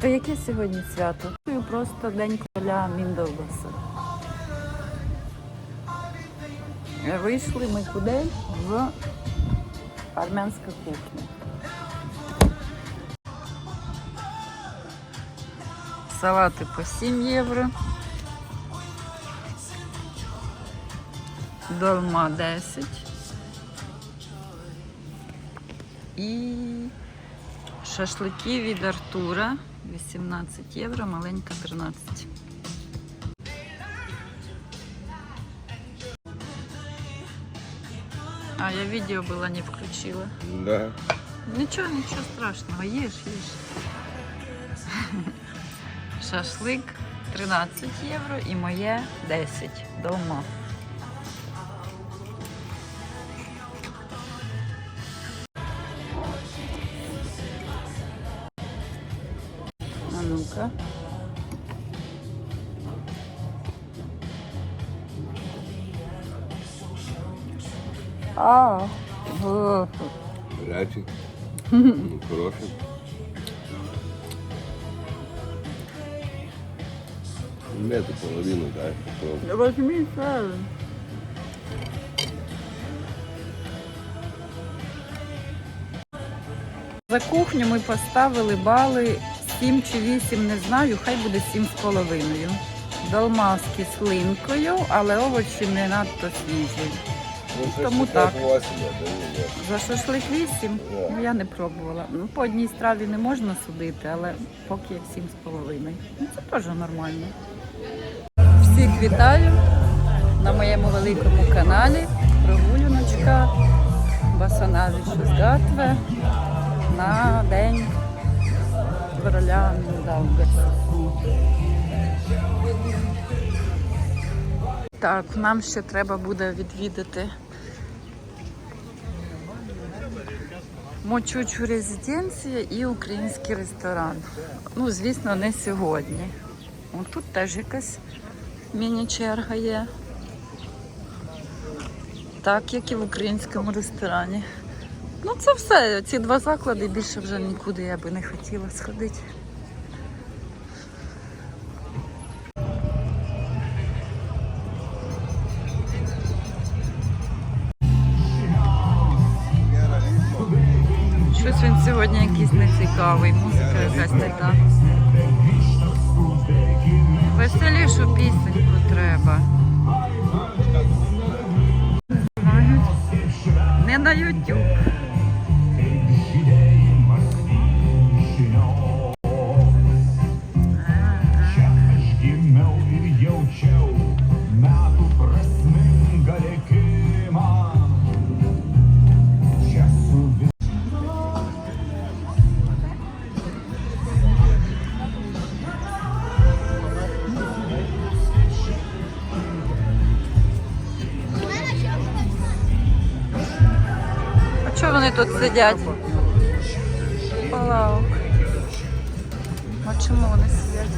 То яке сьогодні свято? Просто день короля Міндовбаса. Вийшли ми куди? В армянську кухню. Салати по 7 євро. Долма 10. І шашлики від Артура 18 євро, маленька 13. А, я відео було не включила. Да. Нічого, нічого страшного, їж, їж. Шашлик 13 євро і моє 10 дома. А, о, Гарячий. Ну, Хороший. Мету половину, дай. попробуй. возьми сразу. За кухню ми поставили бали 7 чи 8, не знаю, хай буде 7 з половиною. Долма з кислинкою, але овочі не надто свіжі. Тому так. За шашлик 8, Да. ну я не пробувала. Ну, по одній страві не можна судити, але поки 7 з. Ну, це теж нормально. Всіх вітаю на моєму великому каналі. Прогуляночка Басанавішу з Гатве на день короля Міндаугаса. Так, нам ще треба буде відвідати Мочучу резиденція і український ресторан. Ну, звісно, не сьогодні. О, тут теж якась міні-черга є. Так, як і в українському ресторані. Ну, це все. Ці два заклади більше вже нікуди я би не хотіла сходити. Щось він сьогодні якийсь нецікавий, музика якась така. Веселішу пісеньку треба. Не на YouTube. Тут сидять? Палавок. А чому вони сидять?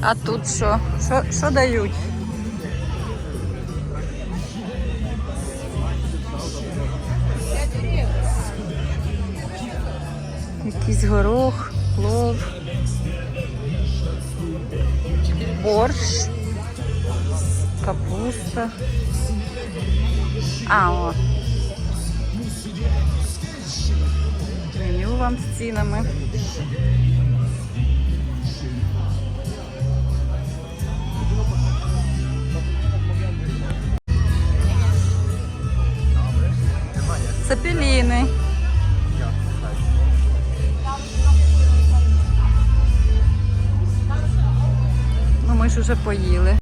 А тут що? Що, дають? Якийсь горох, плов, борщ, капуста. А, о. Меню вам з цінами. Цепеліни. Ну, ми ж уже поїли.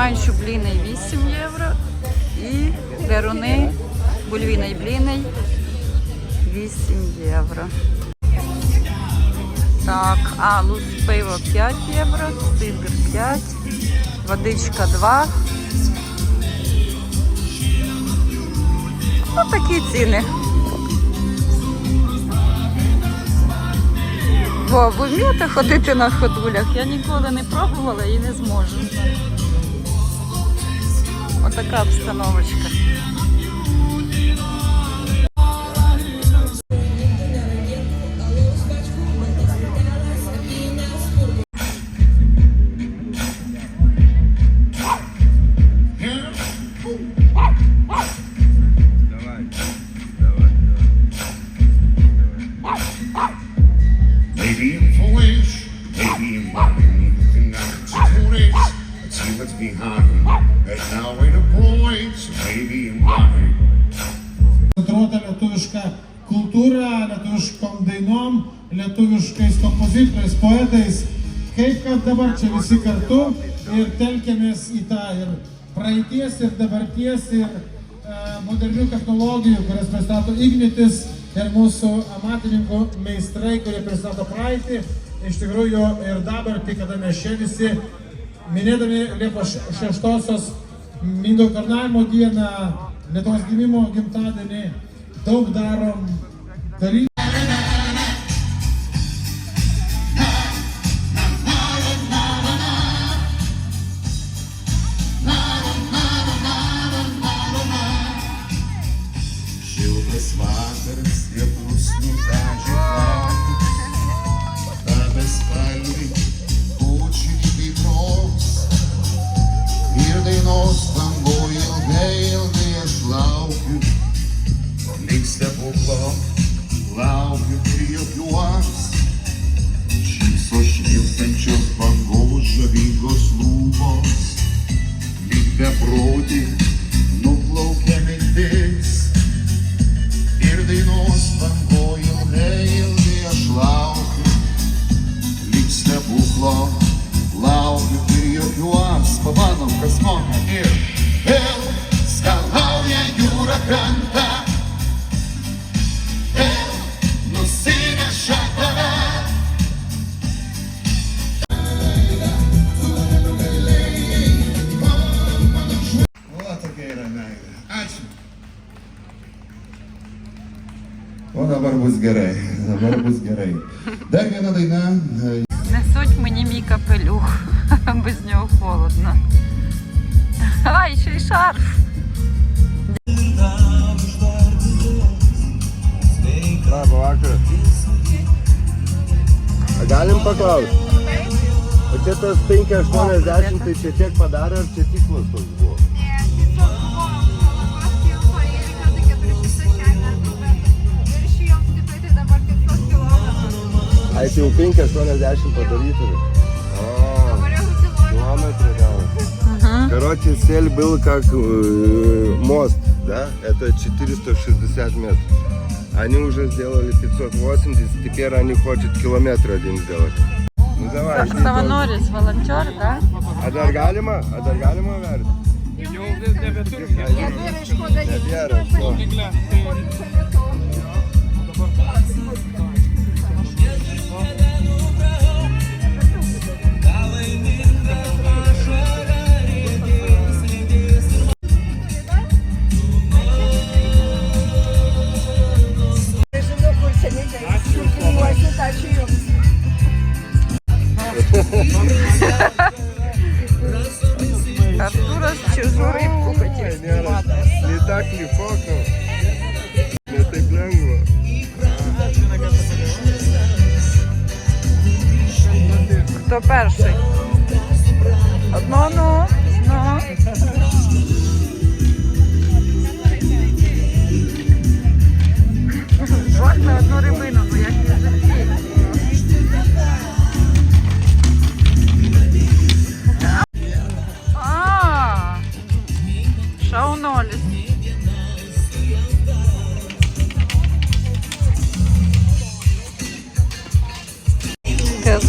Вже маючи бліни 8 євро і деруни, бульвіний бліний 8 євро. Так, а лус пиво 5 євро, сидр 5, водичка 2. Ну, такі ціни. Во, ви вмієте ходити на ходулях? Я ніколи не пробувала і не зможу. Отака обстановочка. Lietuviškais kompozitoriais, poetais. Kaip kad dabar čia visi kartu ir telkiamės į tą ir praeities, ir dabarties, ir e, modernių technologijų, kurias pristato Ignitis ir mūsų amatininkų meistrai, kurie pristato praeitį. Iš tikrųjų ir dabartį, kada mes čia visi minėdami Liepos 6-osios Mindaugo karnavimo dieną, Lietuvos gimimo gimtadienį, daug darom dalykų. Stebuklo, laukiu ir jokiuos. Šypso švilpstančios bangos žavingos lūpos. Lyg beprotį, nuplaukia mintis. Ir dainos bangoj ilgai, ilgai aš laukiu. Lyg stebuklo, laukiu ir jokiuos. Pabandom, kas moka ir vėl skalauja jūra krantą. gerai, dabar bus gerai. Dar viena daina. e, Несуть мені мій капелюх. Без нього холодно. Ай, ще й шарф. Labą vakarą. A galim paklausti? O čia tas 580, tai čia tiek padarė, ar čia tikslas toks buvo? А ці упинки 180 по літру. Километры, да. Короче, цель был как э, мост, да, это 460 метров. Они уже сделали 580, теперь они хотят километр один сделать. Ну давай, иди. Саванорис, волонтер, да? А Даргалима? А Даргалима верит? Я верю, что Артура с чужой рыбку хотел снимать. Не так, не фокал. Хто перший? Одно, ну, ну. Жодна одну рибину,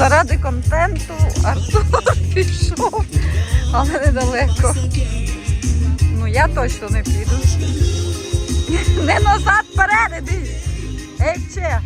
Заради контенту Артур пішов, але недалеко. Ну я точно не піду. Не назад, вперед іди. Ей, че.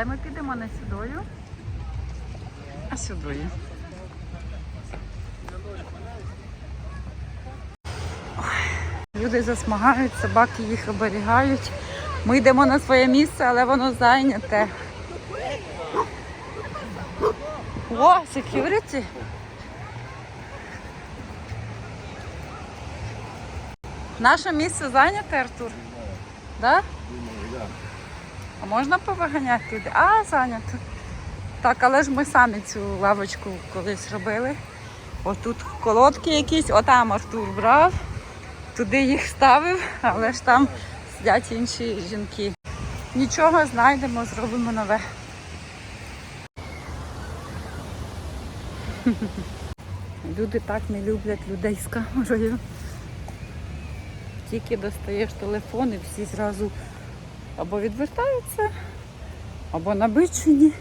Але ми підемо не сюдою, а сюдою. Люди засмагають, собаки їх оберігають. Ми йдемо на своє місце, але воно зайняте. О, security. Наше місце зайняте, Артур? Да? А можна повиганяти туди? А, зайнято. Так, але ж ми самі цю лавочку колись робили. Отут колодки якісь, отам Артур брав, туди їх ставив, але ж там сидять інші жінки. Нічого знайдемо, зробимо нове. Люди так не люблять людей з камерою. Тільки достаєш телефон і всі зразу або відвертаються, або набичені,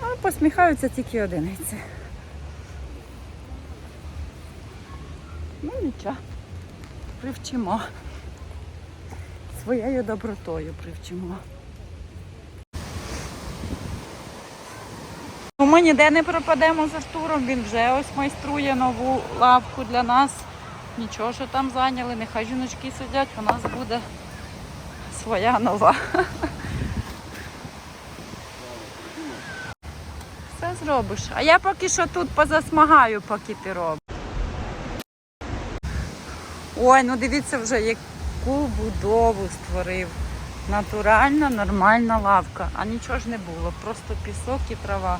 а посміхаються тільки одиниці. Ну нічого, привчимо. Своєю добротою привчимо. Ми ніде не пропадемо з Артуром, він вже ось майструє нову лавку для нас. Нічого, що там зайняли, нехай жіночки сидять, у нас буде своя нова. Все зробиш. А я поки що тут позасмагаю, поки ти робиш. Ой, ну дивіться вже, яку будову створив. Натуральна, нормальна лавка. А нічого ж не було, просто пісок і трава.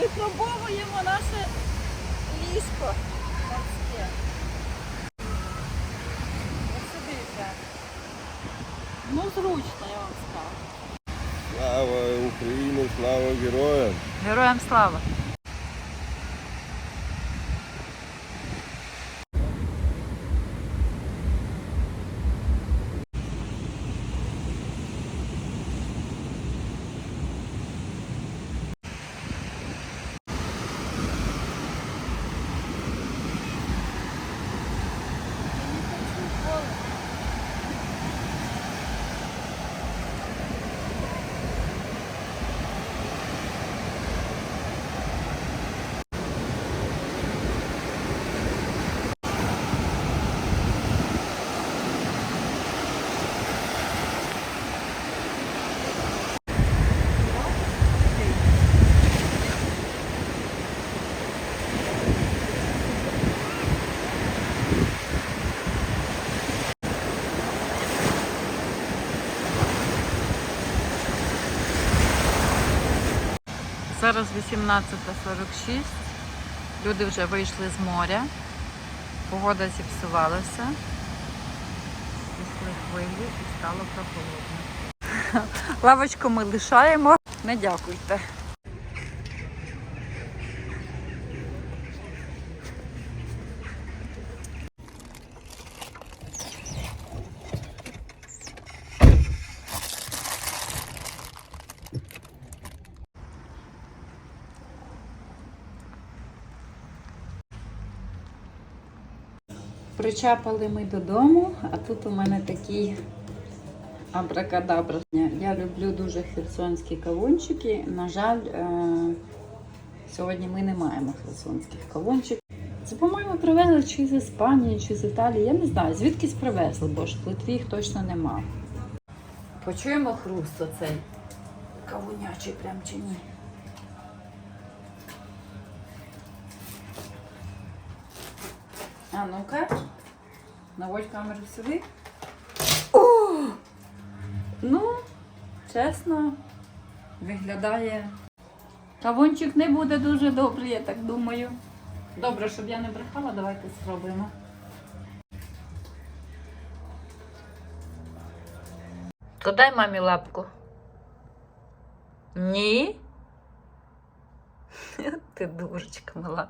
Випробовуємо наше ліжко. морське. Ось сюди йде. Ну, зручно, я вам скажу. Слава Україні, слава героям! Героям слава! Зараз 18.46. Люди вже вийшли з моря. Погода зіпсувалася. Пішли хвилі і стало прохолодно. Лавочку ми лишаємо. Не дякуйте. Причапали ми додому, а тут у мене такий абракадабра. Я люблю дуже херсонські кавунчики. На жаль, е, сьогодні ми не маємо херсонських кавунчиків. Це, по-моєму, привезли чи з Іспанії, чи з Італії. Я не знаю, звідкись привезли, бо ж в Литві їх точно нема. Почуємо хруст оцей кавунячий прям чи ні. А ну-ка, наводь камеру сюди. О! Ну, чесно, виглядає. Кавунчик не буде дуже добрий, я так думаю. Добре, щоб я не брехала, давайте спробуємо. То дай мамі лапку. Ні. Ти дурочка мала.